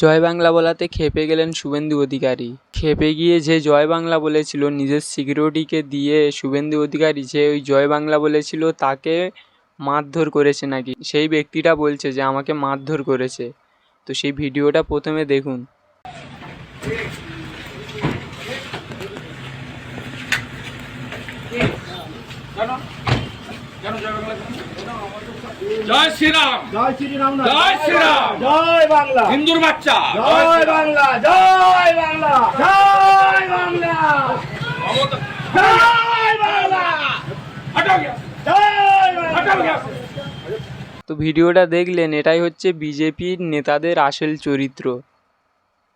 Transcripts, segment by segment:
জয় বাংলা বলাতে খেপে গেলেন শুভেন্দু অধিকারী। ক্ষেপে গিয়ে যে জয় বাংলা বলেছিল, নিজের সিকিউরিটিকে দিয়ে শুভেন্দু অধিকারী যে ওই জয় বাংলা বলেছিল, তাকে মারধর করেছে নাকি? সেই ব্যক্তিটা বলছে যে আমাকে মারধর করেছে। তো সেই ভিডিওটা প্রথমে দেখুন। জয় শ্রীরাম। জয় শ্রীরাম জয় শ্রীরাম। জয় বাংলা। হিন্দুর বাচ্চা। জয় বাংলা জয় বাংলা জয় বাংলা। জয় বাংলা। হটাও গিয়া জয় বাংলা। হটাও গিয়া তো ভিডিওটা দেখলেন এটাই হচ্ছে বিজেপির নেতাদের আসল চরিত্র।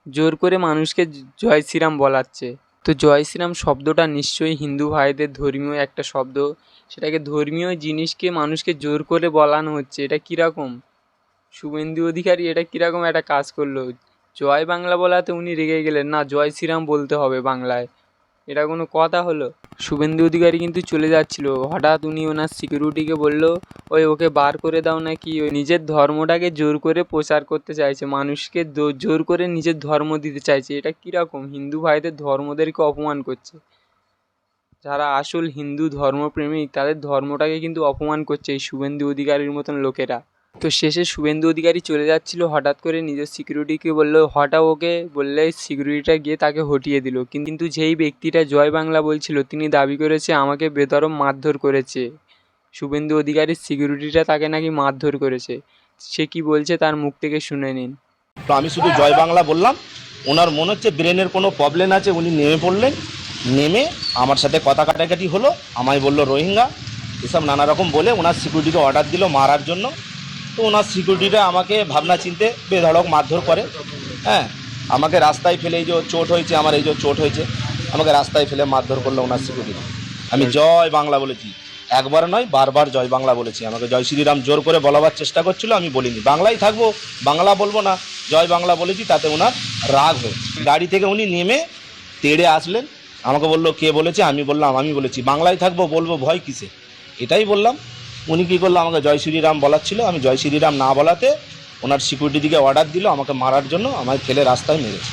জোর করে মানুষকে জয় শ্রীরাম বলাচ্ছে। তো জয় শ্রীরাম শব্দটা নিশ্চয়ই হিন্দু ভাইদের ধর্মীয় একটা শব্দ। সেটাকে ধর্মীয় জিনিসকে মানুষকে জোর করে বলানো হচ্ছে। এটা কীরকম? শুভেন্দু অধিকারী এটা কীরকম একটা কাজ করল? জয় বাংলা বলাতে উনি রেগে গেলেন। না, জয় শ্রীরাম বলতে হবে বাংলায়। এটা কোনো কথা হলো? শুভেন্দু অধিকারী কিন্তু চলে যাচ্ছিল। হঠাৎ উনি ওনার সিকিউরিটিকে বলল, ওই ওকে বার করে দাও নাকি? ওই নিজের ধর্মটাকে জোর করে প্রচার করতে চাইছে। মানুষকে জোর করে নিজের ধর্ম দিতে চাইছে। এটা কীরকম? হিন্দু ভাইদের ধর্মদেরকে অপমান করছে। যারা আসল হিন্দু ধর্মপ্রেমিক, তাদের ধর্মটাকে কিন্তু অপমান করছে এই শুভেন্দু অধিকারীর মতন লোকেরা। তো শেষে শুভেন্দু অধিকারী চলে যাচ্ছিল, হঠাৎ করে নিজের সিকিউরিটিকে বলল হঠাৎ ওকে, বললে সিকিউরিটিটা গিয়ে তাকে হটিয়ে দিল। কিন্তু যেই ব্যক্তিটা জয় বাংলা বলছিল, তিনি দাবি করেছে, আমাকে বেদরম মারধর করেছে। শুভেন্দু অধিকারীর সিকিউরিটিটা তাকে নাকি মারধর করেছে। সে কি বলছে তার মুখ থেকে শুনে নিন। তো আমি শুধু জয় বাংলা বললাম, ওনার মনে হচ্ছে ব্রেনের কোনো প্রবলেম আছে, উনি নেমে পড়লেন। নেমে আমার সাথে কথা কাটাকাটি হলো, আমায় বলল, রোহিঙ্গা, এসব নানা রকম বলে ওনার সিকিউরিটিকে অর্ডার দিল মারার জন্য। তো ওনার সিকিউরিটিটা আমাকে ভাবনা চিনতে বেধড়ক মারধর করে। হ্যাঁ আমাকে রাস্তায় ফেলে এই যে চোট হয়েছে আমার এই যে চোট হয়েছে আমাকে রাস্তায় ফেলে মারধর করল ওনার সিকিউরিটি আমি জয় বাংলা বলেছি। একবার নয় বারবার জয় বাংলা বলেছি। আমাকে জয় শ্রীরাম জোর করে বলাবার চেষ্টা করছিল আমি বলিনি। বাংলায় থাকব বাংলা বলব না জয় বাংলা বলেছি তাতে ওনার রাগ হয়েছে গাড়ি থেকে উনি নেমে তেড়ে আসলেন। আমাকে বলল কে বলেছে? আমি বললাম আমি বলেছি। বাংলায় থাকব বলব ভয় কিসে? এটাই বললাম। উনি কী করল? আমাকে জয় শ্রীরাম বলার ছিল আমি জয় শ্রীরাম না বলাতে ওনার সিকিউরিটি দিকে অর্ডার দিল, আমাকে মারার জন্য আমায় ফেলে রাস্তায় মেরেছে।